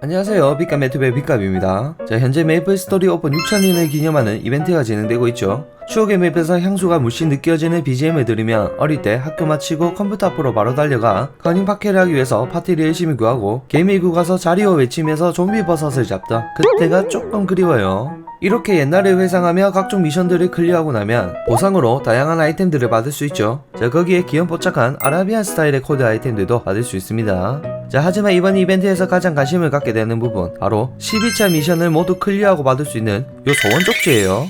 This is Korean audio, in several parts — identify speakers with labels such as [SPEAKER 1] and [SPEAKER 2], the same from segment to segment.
[SPEAKER 1] 안녕하세요. 빛감 매튜브의 빛감입니다. 자 현재 메이플 스토리 오픈 6천인을 기념하는 이벤트가 진행되고 있죠. 추억의 맵에서 향수가 물씬 느껴지는 BGM을 들으면 어릴 때 학교 마치고 컴퓨터 앞으로 바로 달려가 커닝 파케를 하기 위해서 파티를 열심히 구하고 개미구 가서 자리오 외치면서 좀비 버섯을 잡던 그때가 조금 그리워요 이렇게 옛날을 회상하며 각종 미션들을 클리어하고 나면 보상으로 다양한 아이템들을 받을 수 있죠. 자 거기에 귀염뽀짝한 아라비안 스타일의 코드 아이템들도 받을 수 있습니다. 자 하지만 이번 이벤트에서 가장 관심을 갖게 되는 부분 바로 12차 미션을 모두 클리어하고 받을 수 있는 요 소원 쪽지예요.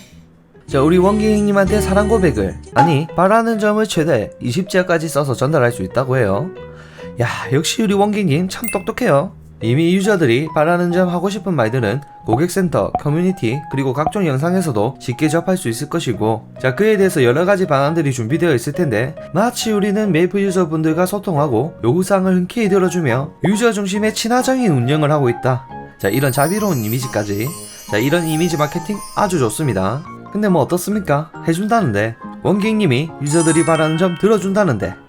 [SPEAKER 1] 자 우리 원기행님한테 사랑 고백을 아니 바라는 점을 최대 20자까지 써서 전달할 수 있다고 해요. 야 역시 우리 원기님 참 똑똑해요 이미 유저들이 바라는 점 하고 싶은 말들은 고객센터, 커뮤니티, 그리고 각종 영상에서도 쉽게 접할 수 있을 것이고 자 그에 대해서 여러가지 방안들이 준비되어 있을 텐데 마치 우리는 메이플 유저분들과 소통하고 요구사항을 흔쾌히 들어주며 유저 중심의 친화적인 운영을 하고 있다. 자 이런 자비로운 이미지까지. 자 이런 이미지 마케팅 아주 좋습니다. 근데 뭐 어떻습니까? 해준다는데 원객님이 유저들이 바라는 점 들어준다는데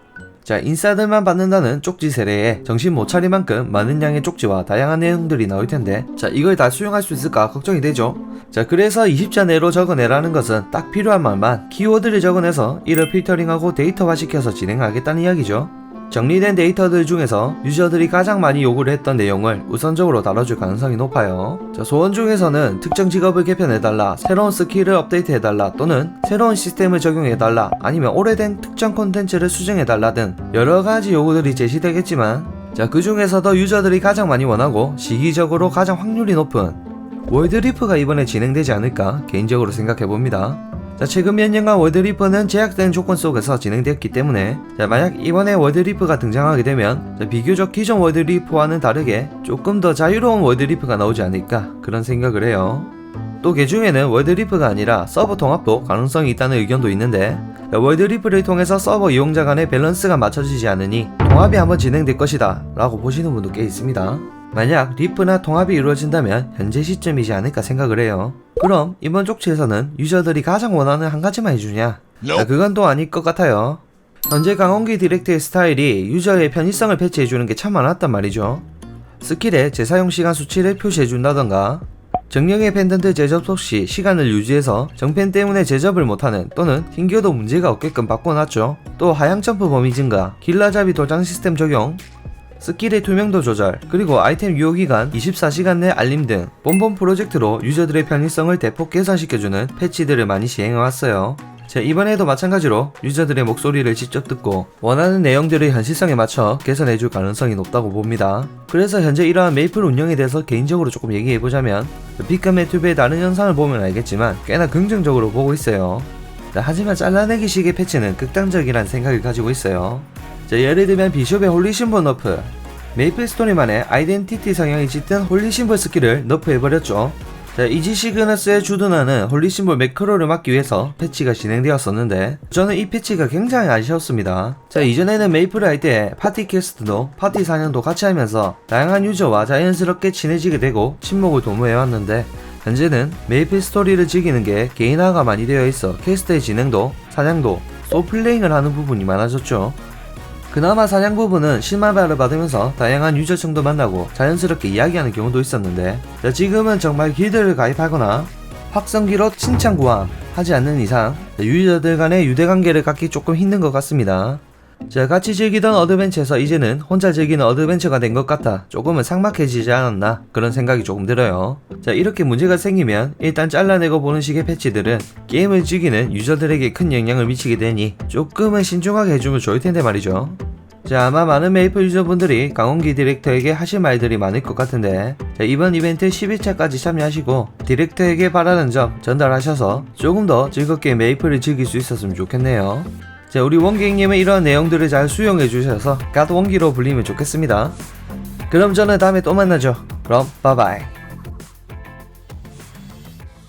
[SPEAKER 1] 자 인싸들만 받는다는 쪽지 세례에 정신 못 차릴 만큼 많은 양의 쪽지와 다양한 내용들이 나올 텐데 자 이걸 다 수용할 수 있을까 걱정이 되죠? 자 그래서 20자 내로 적어내라는 것은 딱 필요한 말만 키워드를 적어내서 이를 필터링하고 데이터화시켜서 진행하겠다는 이야기죠 정리된 데이터들 중에서 유저들이 가장 많이 요구를 했던 내용을 우선적으로 다뤄줄 가능성이 높아요. 자, 소원 중에서는 특정 직업을 개편해달라, 새로운 스킬을 업데이트해달라, 또는 새로운 시스템을 적용해달라, 아니면 오래된 특정 콘텐츠를 수정해달라 등 여러 가지 요구들이 제시되겠지만, 자, 그 중에서도 유저들이 가장 많이 원하고 시기적으로 가장 확률이 높은 월드리프가 이번에 진행되지 않을까 개인적으로 생각해봅니다. 자, 최근 몇 년간 월드리프는 제약된 조건 속에서 진행되었기 때문에 자, 만약 이번에 월드리프가 등장하게 되면 자, 비교적 기존 월드리프와는 다르게 조금 더 자유로운 월드리프가 나오지 않을까 그런 생각을 해요. 또 개중에는 월드리프가 아니라 서버 통합도 가능성이 있다는 의견도 있는데 자, 월드리프를 통해서 서버 이용자 간의 밸런스가 맞춰지지 않으니 통합이 한번 진행될 것이다 라고 보시는 분도 꽤 있습니다. 만약 리프나 통합이 이루어진다면 현재 시점이지 않을까 생각을 해요. 그럼 이번 쪽지에서는 유저들이 가장 원하는 한 가지만 해주냐? 자, 그건 또 아닐 것 같아요. 현재 강원기 디렉트의 스타일이 유저의 편의성을 배치해주는 게 참 많았단 말이죠. 스킬의 재사용 시간 수치를 표시해준다던가 정령의 펜던트 재접속 시 시간을 유지해서 정펜 때문에 제접을 못하는 또는 튕겨도 문제가 없게끔 바꿔놨죠. 또 하향 점프 범위 증가, 길라잡이 도장 시스템 적용, 스킬의 투명도 조절, 그리고 아이템 유효 기간 24시간 내 알림 등 본본 프로젝트로 유저들의 편의성을 대폭 개선시켜주는 패치들을 많이 시행해왔어요. 자, 이번에도 마찬가지로 유저들의 목소리를 직접 듣고 원하는 내용들을 현실성에 맞춰 개선해줄 가능성이 높다고 봅니다. 그래서 현재 이러한 메이플 운영에 대해서 개인적으로 조금 얘기해보자면 빅감 유튜브의 다른 영상을 보면 알겠지만 꽤나 긍정적으로 보고 있어요. 자, 하지만 잘라내기 식의 패치는 극단적이란 생각을 가지고 있어요. 자, 예를 들면 비숍의 홀리 심볼 너프 메이플 스토리만의 아이덴티티 성향이 짙은 홀리 심볼 스킬을 너프해버렸죠. 자, 이지 시그너스에 주둔하는 홀리 심볼 매크로를 막기 위해서 패치가 진행되었었는데 저는 이 패치가 굉장히 아쉬웠습니다. 자, 이전에는 메이플을 할 때 파티 캐스트도 파티 사냥도 같이 하면서 다양한 유저와 자연스럽게 친해지게 되고 친목을 도모해왔는데 현재는 메이플 스토리를 즐기는 게 개인화가 많이 되어 있어 캐스트의 진행도 사냥도 소플레잉을 하는 부분이 많아졌죠. 그나마 사냥 부분은 실마발을 받으면서 다양한 유저층도 만나고 자연스럽게 이야기하는 경우도 있었는데 자, 지금은 정말 길드를 가입하거나 확성기로 칭찬 구함 하지 않는 이상 자, 유저들 간의 유대관계를 갖기 조금 힘든 것 같습니다. 자, 같이 즐기던 어드벤처에서 이제는 혼자 즐기는 어드벤처가 된 것 같아 조금은 삭막해지지 않았나 그런 생각이 조금 들어요. 자, 이렇게 문제가 생기면 일단 잘라내고 보는 식의 패치들은 게임을 즐기는 유저들에게 큰 영향을 미치게 되니 조금은 신중하게 해주면 좋을 텐데 말이죠. 자, 아마 많은 메이플 유저분들이 강원기 디렉터에게 하실 말들이 많을 것 같은데 자, 이번 이벤트 11차까지 참여하시고 디렉터에게 바라는 점 전달하셔서 조금 더 즐겁게 메이플을 즐길 수 있었으면 좋겠네요. 자, 우리 원기님은 이런 내용들을 잘 수용해 주셔서 갓 원기로 불리면 좋겠습니다. 그럼 저는 다음에 또 만나죠. 그럼 바이바이.